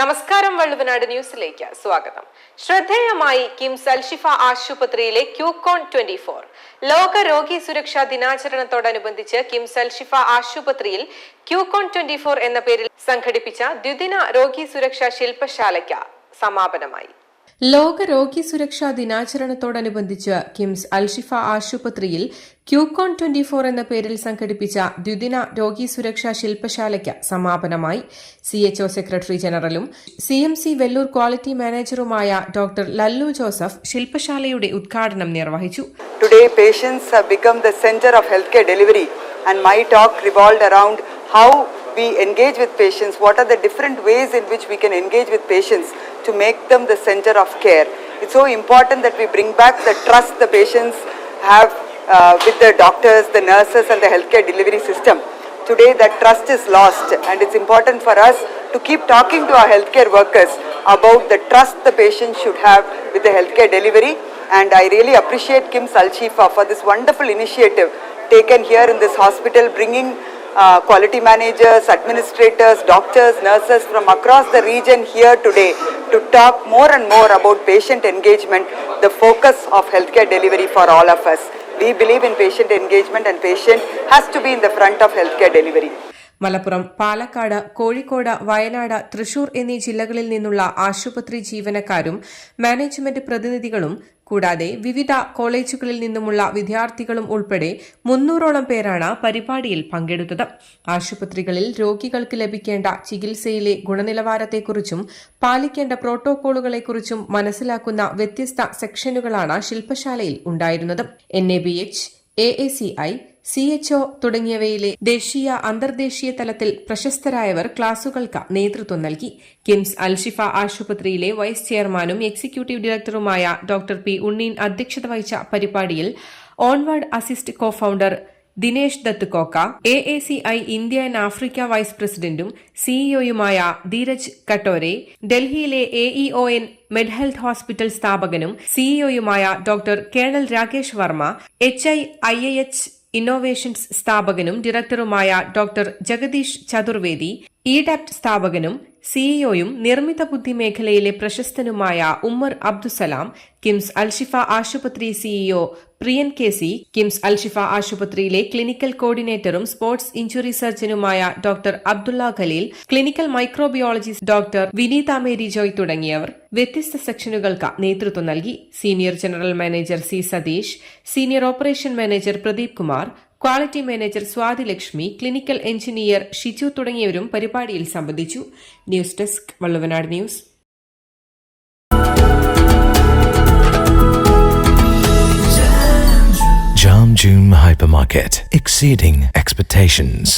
നമസ്കാരം വള്ളുവനാട് ന്യൂസിലേക്ക് സ്വാഗതം. ശ്രദ്ധേയമായി കിംസ് അൽഷിഫ ആശുപത്രിയിലെ ക്യൂകോൺ ട്വന്റി ഫോർ ലോക രോഗി സുരക്ഷാ ദിനാചരണത്തോടനുബന്ധിച്ച് കിംസ് അൽഷിഫ ആശുപത്രിയിൽ ക്യൂകോൺ ട്വന്റി ഫോർ എന്ന പേരിൽ സംഘടിപ്പിച്ച ദ്വിദിന രോഗി സുരക്ഷാ ശില്പശാലയ്ക്ക് സമാപനമായി. ലോക രോഗി സുരക്ഷാ ദിനാചരണത്തോടനുബന്ധിച്ച് കിംസ് അൽഷിഫ ആശുപത്രിയിൽ ക്യൂകോൺ ട്വന്റി ഫോർ എന്ന പേരിൽ സംഘടിപ്പിച്ച ദ്വിദിന രോഗി സുരക്ഷാ ശില്പശാലയ്ക്ക് സമാപനമായി C H O secretary ജനറലും C M C Vellore quality മാനേജറുമായ doctor Lallu Joseph ശില്പശാലയുടെ ഉദ്ഘാടനം നിർവഹിച്ചു. Today patients become the centre of health care delivery and my talk revolve around how we engage with patients, what are the different ways in which we can engage with patients to make them the center of care. It's so important that we bring back the trust the patients have uh, with the doctors, the nurses, and the healthcare delivery system. Today, that trust is lost, and it's important for us to keep talking to our healthcare workers about the trust the patient should have with the healthcare delivery. And I really appreciate Kim Salchifa for this wonderful initiative taken here in this hospital, bringing uh, quality managers, administrators, doctors, nurses from across the region here today to talk more and more about patient engagement, the focus of healthcare delivery for all of us. We believe in patient engagement, and patient has to be in the front of healthcare delivery. Malappuram Palakkad Kozhikode Wayanad Thrissur എന്നീ ജില്ലകളിൽ നിന്നുള്ള ആശുപത്രി ജീവനക്കാരും management പ്രതിനിധികളും കൂടാതെ വിവിധ കോളേജുകളിൽ നിന്നുമുള്ള വിദ്യാർത്ഥികളും ഉൾപ്പെടെ മുന്നൂറോളം പേരാണ് പരിപാടിയിൽ പങ്കെടുത്തത്. ആശുപത്രികളിൽ രോഗികൾക്ക് ലഭിക്കേണ്ട ചികിത്സയിലെ ഗുണനിലവാരത്തെക്കുറിച്ചും പാലിക്കേണ്ട പ്രോട്ടോകോളുകളെക്കുറിച്ചും മനസ്സിലാക്കുന്ന വ്യത്യസ്ത സെക്ഷനുകളാണ് ശില്പശാലയിൽ ഉണ്ടായിരുന്നത്. N A B H A A C I C H O തുടങ്ങിയവയിലെ ദേശീയ അന്തർദേശീയ തലത്തിൽ പ്രശസ്തരായവർ ക്ലാസുകൾക്ക് നേതൃത്വം നൽകി. കിംസ് അൽഷിഫ ആശുപത്രിയിലെ വൈസ് ചെയർമാനും എക്സിക്യൂട്ടീവ് ഡയറക്ടറുമായ ഡോക്ടർ പി ഉണ്ണീൻ അധ്യക്ഷത വഹിച്ച പരിപാടിയിൽ onward assist co founder Dinesh Dutt cocoa A A C I India and Africa vice പ്രസിഡന്റും സിഇഒയുമായ ധീരജ് കട്ടോരെ ഡൽഹിയിലെ A E O N med health hospital സ്ഥാപകനും സിഇഒയുമായ doctor colonel Rakesh Varma H I I H innovations സ്ഥാപകനും ഡയറക്ടറുമായ doctor Jagdish Chaturvedi ഇഡാപ്റ്റ് സ്ഥാപകനും സിഇഒയും നിർമ്മിത ബുദ്ധി മേഖലയിലെ പ്രശസ്തനുമായ ഉമ്മർ അബ്ദുസലാം കിംസ് അൽഷിഫ ആശുപത്രി CEO Priyan K C KIMS Alshifa ആശുപത്രിയിലെ ക്ലിനിക്കൽ കോർഡിനേറ്ററും sports injury സർജനുമായ doctor Abdulla Khaleel clinical microbiologist doctor Vineetha Mary Joy തുടങ്ങിയവർ. വ്യത്യസ്ത സെക്ഷനുകൾക്ക് നേതൃത്വം നൽകി. Senior general manager C Satheesh senior operation manager Pradeep Kumar quality manager Swathi Lakshmi clinical engineer Shiju തുടങ്ങിയവരും പരിപാടിയിൽ സംബന്ധിച്ചു. News desk Valluvanad news. Jam June Hypermarket, exceeding expectations.